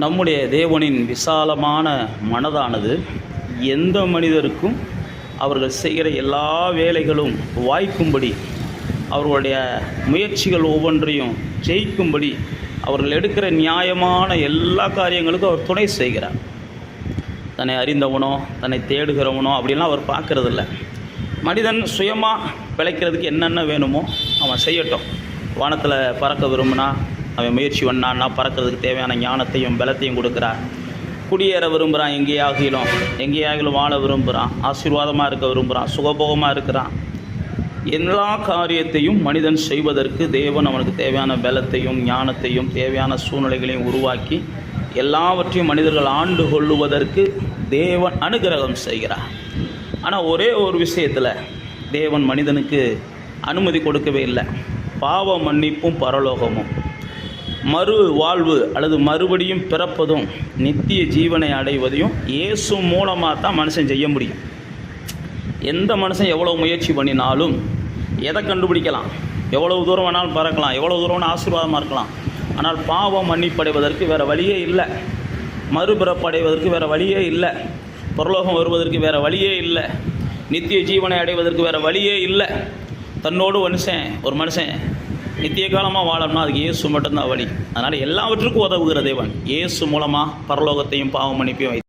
நம்முடைய தேவனின் விசாலமான மனதானது எந்த மனிதருக்கும் அவர்கள் செய்கிற எல்லா வேலைகளும் வாய்க்கும்படி அவர்களுடைய முயற்சிகள் ஒவ்வொன்றையும் ஜெயிக்கும்படி அவர்கள் எடுக்கிற நியாயமான எல்லா காரியங்களுக்கும் அவர் துணை செய்கிறார். தன்னை அறிந்தவனோ தன்னை தேடுகிறவனோ அப்படிலாம் அவர் பார்க்கறதில்ல. மனிதன் சுயமாக பிழைக்கிறதுக்கு என்னென்ன வேணுமோ அவன் செய்யட்டும். வானத்தில் பறக்க விரும்பினா அவன் முயற்சி பண்ணான்னா பறக்கிறதுக்கு தேவையான ஞானத்தையும் பலத்தையும் கொடுக்குறார். குடியேற விரும்புகிறான் எங்கேயாகிலும் எங்கேயாகிலும் வாழ விரும்புகிறான் ஆசீர்வாதமாக இருக்க விரும்புகிறான் சுகபோகமாக இருக்கிறான். எல்லா காரியத்தையும் மனிதன் செய்வதற்கு தேவன் அவனுக்கு தேவையான பலத்தையும் ஞானத்தையும் தேவையான சூழ்நிலைகளையும் உருவாக்கி எல்லாவற்றையும் மனிதர்கள் ஆண்டு கொள்ளுவதற்கு தேவன் அனுகிரகம் செய்கிறார். ஆனால் ஒரே ஒரு விஷயத்தில் தேவன் மனிதனுக்கு அனுமதி கொடுக்கவே இல்லை. பாவ மன்னிப்பும் பரலோகமும். மறு வாழ்வு அல்லது மறுபடியும் பிறப்பதும் நித்திய ஜீவனை அடைவதையும் இயேசு மூலமாக தான் மனுஷன் செய்ய முடியும். எந்த மனுஷன் எவ்வளோ முயற்சி பண்ணினாலும் எதை கண்டுபிடிக்கலாம்? எவ்வளவு தூரம் வேணாலும் பறக்கலாம் எவ்வளோ தூரம் ஆசீர்வாதமாக இருக்கலாம். ஆனால் பாவம் மன்னிப்படைவதற்கு வேறு வழியே இல்லை. மறுபிறப்படைவதற்கு வேறு வழியே இல்லை. பரலோகம் வருவதற்கு வேறு வழியே இல்லை. நித்திய ஜீவனை அடைவதற்கு வேறு வழியே இல்லை. தன்னோடு மனுஷன் ஒரு மனுஷன் நித்திய காலமாக வாழணும்னா அதுக்கு இயேசு மட்டும்தான் வழி. அதனால் எல்லாவற்றுக்கும் உதவுகிற தேவன். இயேசு மூலமாக பரலோகத்தையும் பாவம் மன்னிப்பையும் வை